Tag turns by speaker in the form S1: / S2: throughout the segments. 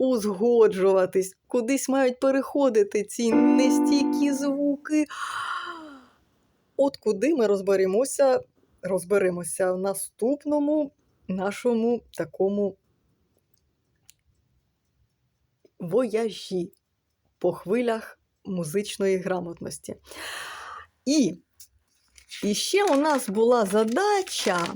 S1: узгоджуватись, кудись мають переходити ці нестійкі звуки. От куди ми розберемося, розберемося в наступному нашому такому вояжі по хвилях музичної грамотності. І, і ще у нас була задача,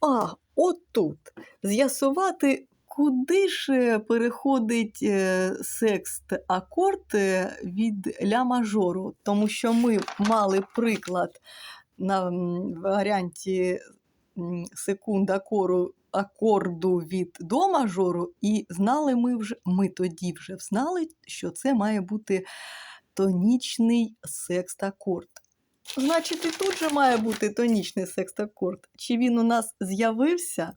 S1: а, отут, з'ясувати, куди ж е, переходить е, секст акорд е, від ля мажору. Тому що ми мали приклад на варіанті м, секунд акору, акорду від до мажору, і знали ми вже, ми тоді вже знали, що це має бути тонічний секст-акорд. Значить, і тут же має бути тонічний секст-акорд. Чи він у нас з'явився?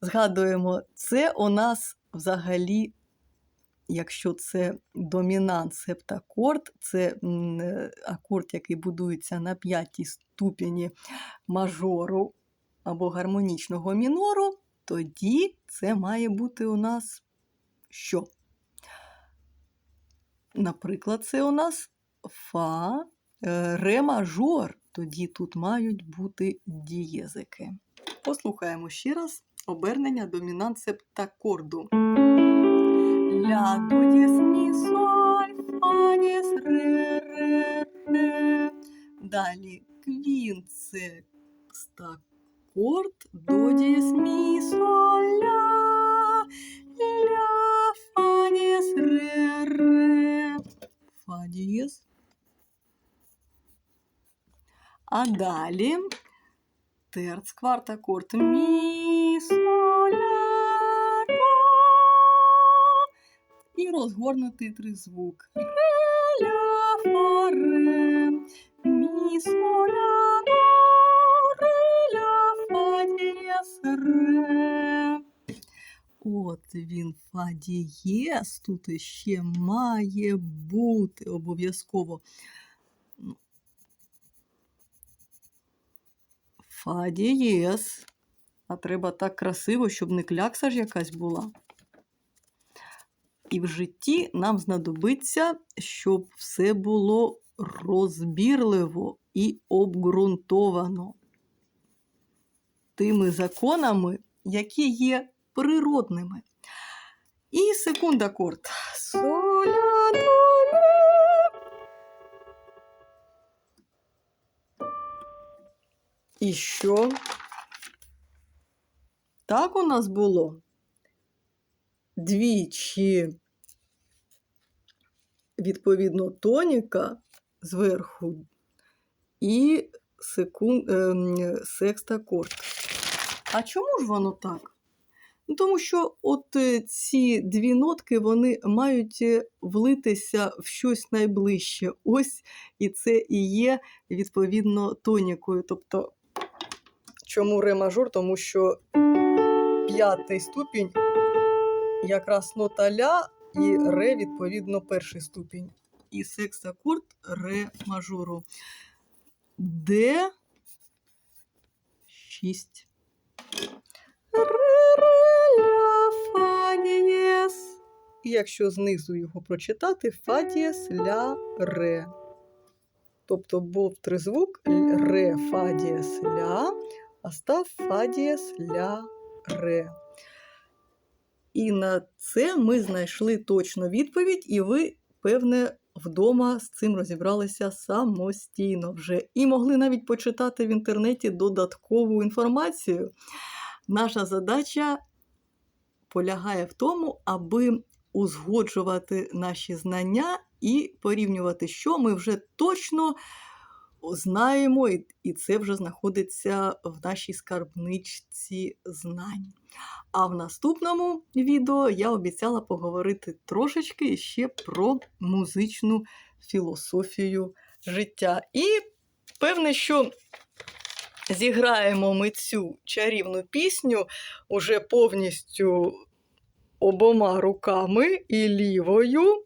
S1: Згадуємо, це у нас взагалі, якщо це домінант септакорд, це е, акорд, який будується на п'ятій ступені мажору або гармонічного мінору, тоді це має бути у нас що? Наприклад, це у нас фа, е, ре мажор. Тоді тут мають бути дієзики. Послухаємо ще раз обернення домінант септакорду. Ля, до, дієс, мі, соль, фа, дієс, ре, ре, ре. Далі квінцекстакорд, до, дієс, мі, соль, ля, ля, фа, дієс, ре, ре. Фа дієс. А далі терц квартакорд мі, соль. І розгорнутий тризвук. Ре, ля, фа, ре, мі, соль, ля, ре, ля, фа, дієс, ре. От він фа дієс, тут іще має бути обов'язково. Фа дієс. А треба так красиво, щоб не клякса ж якась була. І в житті нам знадобиться, щоб все було розбірливо і обґрунтовано тими законами, які є природними. І секунд акорд. Соля, І що? Так у нас було двічі, відповідно, тоніка зверху і секунд, ем, секст-акорд. А чому ж воно так? Ну, тому що от е, ці дві нотки вони мають е, влитися в щось найближче. Ось і це і є відповідно тонікою. Тобто, чому ре мажор? Тому що п'ятий ступінь якраз нота ля і ре, відповідно, перший ступінь. І секс-акорд ре мажору. Де 6. Ре, ре, ля, фа. І якщо знизу його прочитати, фа дієс, ля, ре. Тобто був тризвук ре, фа дієс, ля, а став фа дієс, ля, ре. І на це ми знайшли точну відповідь, і ви, певне, вдома з цим розібралися самостійно вже. І могли навіть почитати в інтернеті додаткову інформацію. Наша задача полягає в тому, аби узгоджувати наші знання і порівнювати, що ми вже точно знаємо, і- це вже знаходиться в нашій скарбничці знань. А в наступному відео я обіцяла поговорити трошечки ще про музичну філософію життя. І певне, що зіграємо ми цю чарівну пісню уже повністю обома руками і лівою,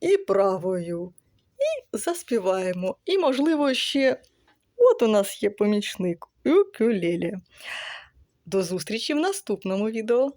S1: і правою. І заспіваємо. І, можливо, ще от у нас є помічник укулеле. До зустрічі в наступному відео.